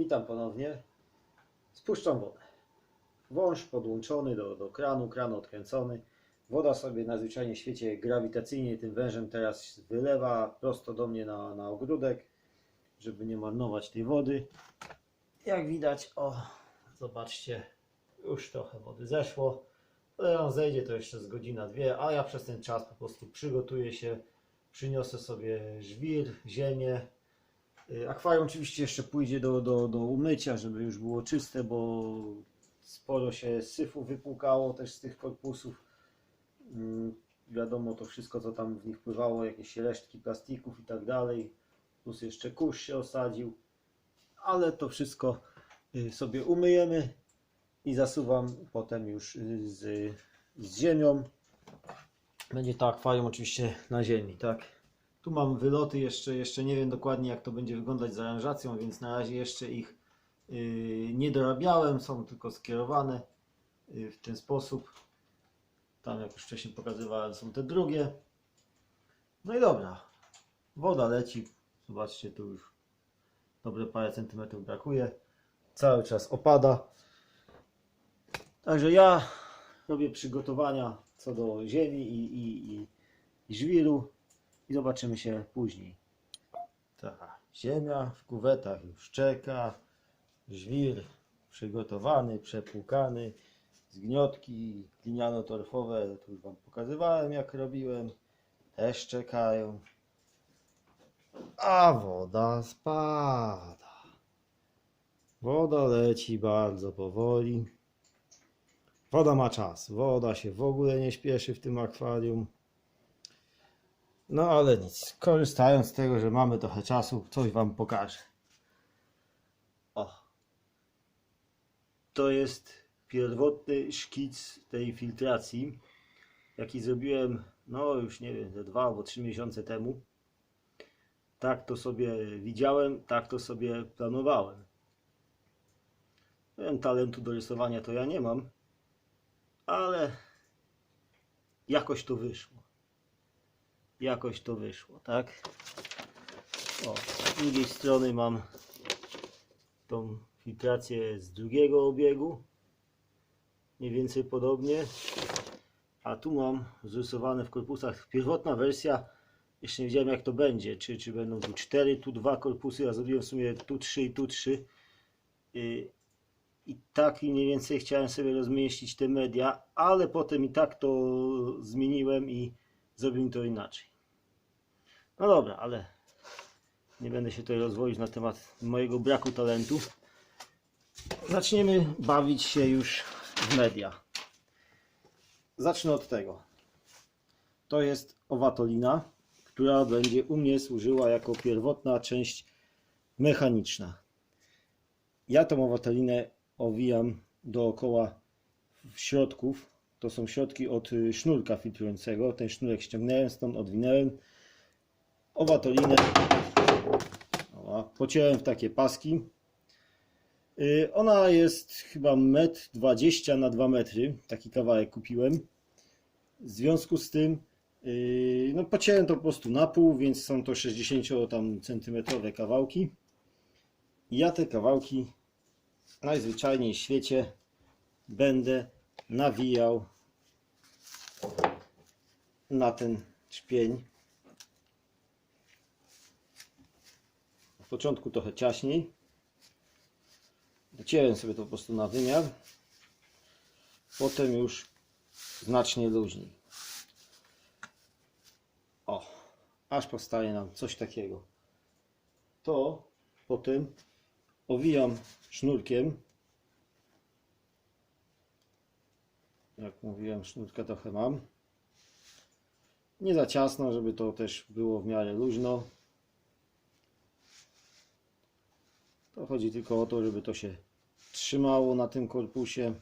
Witam ponownie. Spuszczam wodę. Wąż podłączony do, do kranu, kran odkręcony. Woda sobie na zwyczajnie świecie grawitacyjnie tym wężem teraz wylewa prosto do mnie na, na ogródek, żeby nie marnować tej wody. Jak widać, o, zobaczcie, już trochę wody zeszło. Ale zejdzie to jeszcze z godzina, dwie, a ja przez ten czas po prostu przygotuję się, przyniosę sobie żwir, ziemię, Akwarium oczywiście jeszcze pójdzie do, do, do umycia, żeby już było czyste, bo sporo się syfu wypłukało też z tych korpusów. Mm, Wiadomo to wszystko, co tam w nich pływało, jakieś resztki plastików i tak dalej. Plus jeszcze kurz się osadził. Ale to wszystko y, sobie umyjemy i zasuwam potem już y, z, z ziemią. Będzie to akwarium oczywiście na ziemi, tak? Tu mam wyloty jeszcze, jeszcze nie wiem dokładnie jak to będzie wyglądać z aranżacją, więc na razie jeszcze ich yy, nie dorabiałem, są tylko skierowane yy, w ten sposób. Tam jak już wcześniej pokazywałem są te drugie. No i dobra, woda leci, zobaczcie tu już dobre parę centymetrów brakuje, cały czas opada. Także ja robię przygotowania co do ziemi i, i, i żwiru i zobaczymy się później. Ta ziemia w kuwetach już czeka, żwir przygotowany, przepłukany, zgniotki gliniano-torfowe, tu już Wam pokazywałem jak robiłem, też czekają. A woda spada. Woda leci bardzo powoli. Woda ma czas. Woda się w ogóle nie śpieszy w tym akwarium. No ale nic, korzystając z tego, że mamy trochę czasu, coś Wam pokażę. O. To jest pierwotny szkic tej filtracji, jaki zrobiłem, no już nie wiem, ze dwa albo trzy miesiące temu. Tak to sobie widziałem, tak to sobie planowałem. Wiem, talentu do rysowania to ja nie mam, ale jakoś to wyszło jakoś to wyszło, tak? O, z drugiej strony mam tą filtrację z drugiego obiegu. Mniej więcej podobnie. A tu mam zrysowane w korpusach pierwotna wersja. Jeszcze nie wiedziałem jak to będzie. Czy, czy będą tu 4, tu 2 korpusy. Ja zrobiłem w sumie tu 3 i tu 3. I, I tak mniej więcej chciałem sobie rozmieścić te media, ale potem i tak to zmieniłem i zrobił to inaczej. No dobra, ale nie będę się tutaj rozwodzić na temat mojego braku talentu. Zaczniemy bawić się już w media. Zacznę od tego. To jest owatolina, która będzie u mnie służyła jako pierwotna część mechaniczna. Ja tą owatolinę owijam dookoła środków. To są środki od y, sznurka filtrującego. Ten sznurek ściągnąłem stąd, odwinąłem. Owatolinę pociąłem w takie paski. Y, Ona jest chyba 1,20 m na 2 metry. Taki kawałek kupiłem. W związku z tym y, no pociąłem to po prostu na pół, więc są to 60 tam centymetrowe kawałki. I ja te kawałki najzwyczajniej w świecie będę nawijał na ten czpień. Początku trochę ciaśniej. Dociąłem sobie to po prostu na wymiar. Potem już znacznie luźniej. O, aż powstaje nam coś takiego. To potem owijam sznurkiem. Jak mówiłem, sznurka trochę mam. Nie za ciasno, żeby to też było w miarę luźno. To chodzi tylko o to, żeby to się trzymało na tym korpusie.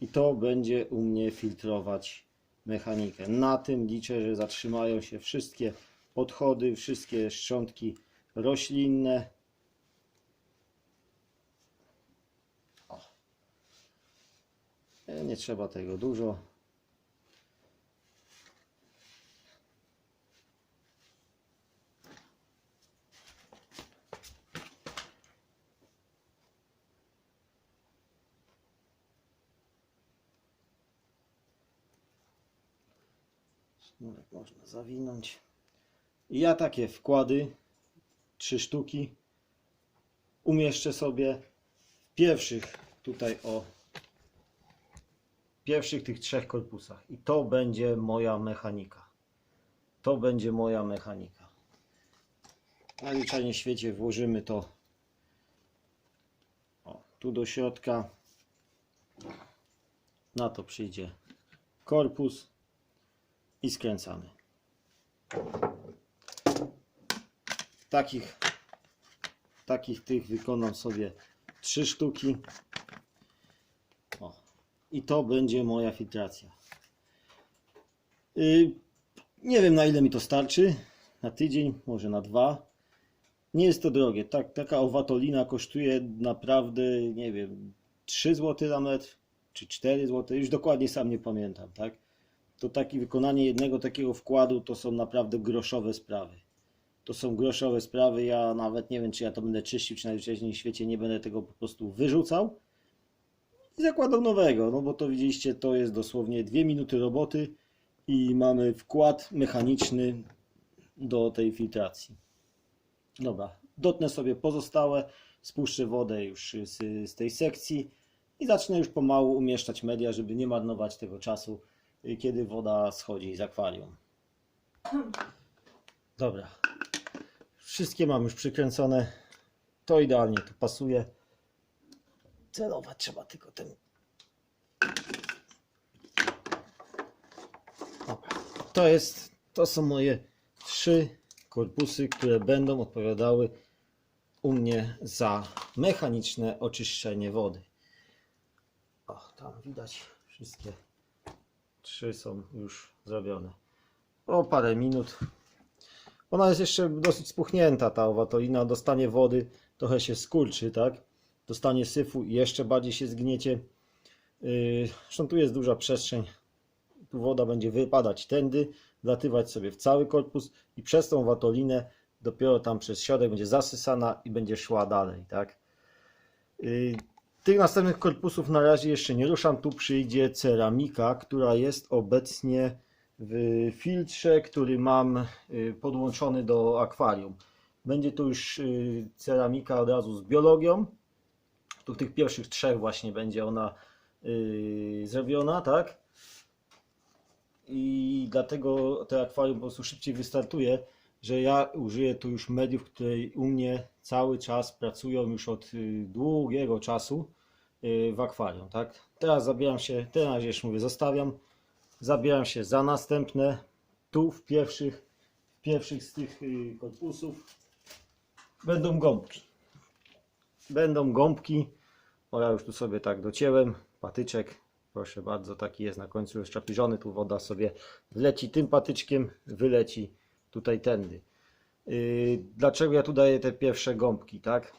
I to będzie u mnie filtrować mechanikę. Na tym liczę, że zatrzymają się wszystkie odchody, wszystkie szczątki roślinne. O. E, Nie trzeba tego dużo. Sznurek można zawinąć. I ja takie wkłady, trzy sztuki, umieszczę sobie w pierwszych tutaj o pierwszych tych trzech korpusach. I to będzie moja mechanika. To będzie moja mechanika. Na zwyczajnie świecie włożymy to o, tu do środka. Na to przyjdzie korpus i skręcamy. Takich, takich tych wykonam sobie trzy sztuki. O. I to będzie moja filtracja. Y, nie wiem na ile mi to starczy. Na tydzień, może na dwa. Nie jest to drogie. Tak, taka owatolina kosztuje naprawdę, nie wiem, 3 zł na metr, czy 4 zł. Już dokładnie sam nie pamiętam, tak? To takie wykonanie jednego takiego wkładu to są naprawdę groszowe sprawy. To są groszowe sprawy. Ja nawet nie wiem, czy ja to będę czyścił, czy najwyżej w świecie nie będę tego po prostu wyrzucał i zakładał nowego, no bo to widzieliście, to jest dosłownie 2 minuty roboty i mamy wkład mechaniczny do tej filtracji. Dobra, dotnę sobie pozostałe, spuszczę wodę już z, z tej sekcji i zacznę już pomału umieszczać media, żeby nie marnować tego czasu, kiedy woda schodzi z akwarium. Dobra, wszystkie mam już przykręcone, to idealnie tu pasuje. Celować trzeba tylko. Dobra. To jest, to są moje trzy korpusy, które będą odpowiadały u mnie za mechaniczne oczyszczenie wody. O, tam widać wszystkie trzy są już zrobione. O parę minut. Ona jest jeszcze dosyć spuchnięta, ta owatolina. Dostanie wody, trochę się skurczy, tak? Dostanie syfu i jeszcze bardziej się zgniecie. Yy, Zresztą tu jest duża przestrzeń. Tu woda będzie wypadać tędy, wlatywać sobie w cały korpus i przez tą watolinę dopiero tam przez środek będzie zasysana i będzie szła dalej, tak? Yy, Tych następnych korpusów na razie jeszcze nie ruszam. Tu przyjdzie ceramika, która jest obecnie w filtrze, który mam yy, podłączony do akwarium. Będzie to już yy, ceramika od razu z biologią. Tu w tych pierwszych trzech właśnie będzie ona yy, zrobiona, tak? I dlatego to akwarium po prostu szybciej wystartuje, że ja użyję tu już mediów, które u mnie cały czas pracują już od y, długiego czasu y, w akwarium, tak? Teraz zabieram się, teraz już mówię, zostawiam, zabieram się za następne, tu w pierwszych, w pierwszych z tych y, korpusów będą gąbki. Będą gąbki, o ja już tu sobie tak docięłem, patyczek, proszę bardzo, taki jest na końcu już czapiżony, tu woda sobie wleci tym patyczkiem, wyleci tutaj tędy. Yy, Dlaczego ja tu daję te pierwsze gąbki, tak?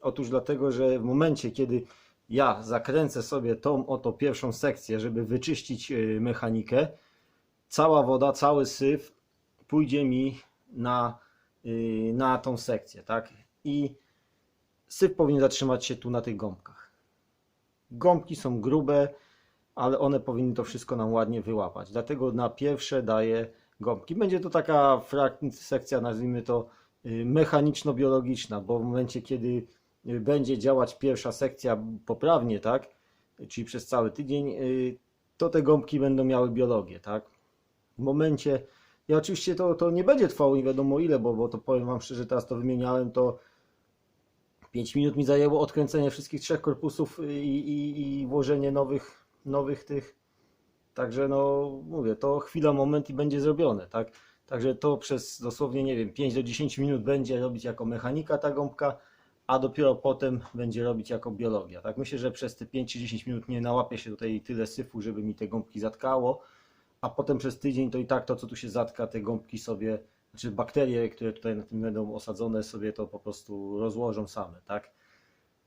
Otóż dlatego, że w momencie, kiedy ja zakręcę sobie tą oto pierwszą sekcję, żeby wyczyścić yy, mechanikę, cała woda, cały syf pójdzie mi na, yy, na tą sekcję, tak? I syf powinien zatrzymać się tu na tych gąbkach. Gąbki są grube, ale one powinny to wszystko nam ładnie wyłapać. Dlatego na pierwsze daję gąbki. Będzie to taka sekcja, nazwijmy to y, mechaniczno-biologiczna, bo w momencie, kiedy y, będzie działać pierwsza sekcja poprawnie, tak, czyli przez cały tydzień, y, to te gąbki będą miały biologię, tak. W momencie, ja oczywiście to, to nie będzie trwało nie wiadomo ile, bo, bo to powiem Wam szczerze, teraz to wymieniałem, to 5 minut mi zajęło odkręcenie wszystkich trzech korpusów i, i, i włożenie nowych, nowych tych. Także no mówię, to chwila, moment i będzie zrobione, tak? Także to przez dosłownie, nie wiem, 5 do 10 minut będzie robić jako mechanika ta gąbka, a dopiero potem będzie robić jako biologia. Tak myślę, że przez te 5 czy 10 minut nie nałapie się tutaj tyle syfu, żeby mi te gąbki zatkało, a potem przez tydzień to i tak to, co tu się zatka, te gąbki sobie, znaczy bakterie, które tutaj na tym będą osadzone, sobie to po prostu rozłożą same, tak?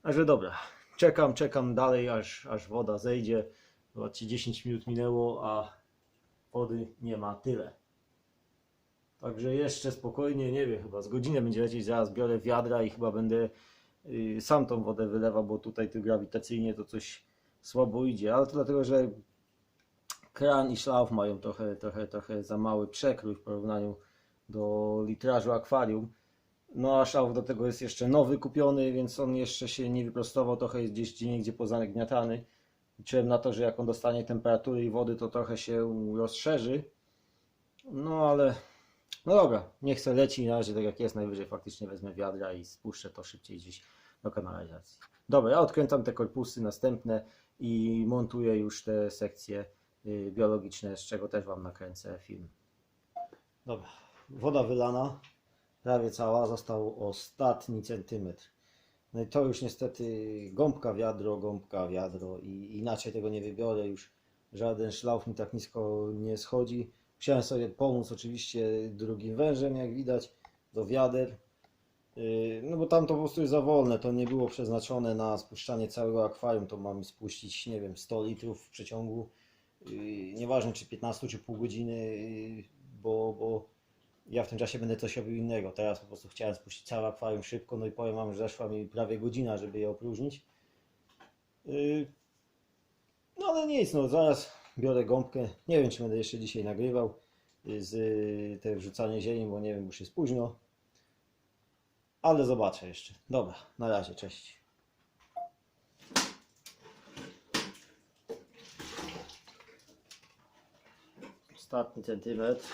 Także dobra, czekam, czekam dalej, aż, aż woda zejdzie. Zobaczcie, 10 minut minęło, a wody nie ma tyle. Także jeszcze spokojnie, nie wiem, chyba z godzinę będzie lecieć, zaraz biorę wiadra i chyba będę y, sam tą wodę wylewał, bo tutaj tu grawitacyjnie to coś słabo idzie, ale to dlatego, że kran i szlauf mają trochę, trochę, trochę za mały przekrój w porównaniu do litrażu akwarium. No a szlauf do tego jest jeszcze nowy kupiony, więc on jeszcze się nie wyprostował, trochę jest gdzieś gdzie niegdzie pozagniatany. Liczyłem na to, że jak on dostanie temperatury i wody, to trochę się rozszerzy. No ale, no dobra, niech se leci na razie tak jak jest, najwyżej faktycznie wezmę wiadra i spuszczę to szybciej gdzieś do kanalizacji. Dobra, ja odkręcam te korpusy następne i montuję już te sekcje y, biologiczne, z czego też Wam nakręcę film. Dobra, woda wylana, prawie cała, został ostatni centymetr. No i to już niestety gąbka wiadro, gąbka wiadro i inaczej tego nie wybiorę już. Żaden szlauf mi tak nisko nie schodzi. Musiałem sobie pomóc oczywiście drugim wężem, jak widać, do wiader. Yy, No bo tam to po prostu jest za wolne, to nie było przeznaczone na spuszczanie całego akwarium, to mam spuścić, nie wiem, 100 litrów w przeciągu, yy, nieważne czy 15 czy pół godziny, yy, bo, bo ja w tym czasie będę coś robił innego. Teraz po prostu chciałem spuścić całe akwarium szybko, no i powiem Wam, że zeszła mi prawie godzina, żeby je opróżnić. Yy, No ale nic, no zaraz biorę gąbkę, nie wiem czy będę jeszcze dzisiaj nagrywał yy, z yy, te wrzucanie ziemi, bo nie wiem, już jest późno. Ale zobaczę jeszcze. Dobra, na razie, cześć. Ostatni centymetr.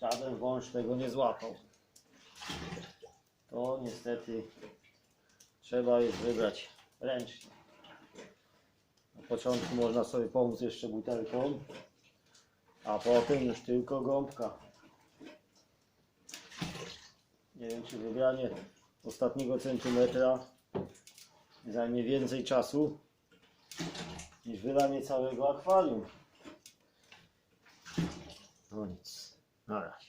Żaden wąż tego nie złapał. To niestety trzeba jest wybrać ręcznie. Na początku można sobie pomóc jeszcze butelką, a potem już tylko gąbka. Nie wiem, czy wybranie ostatniego centymetra zajmie więcej czasu niż wylanie całego akwarium. No nic, na razie.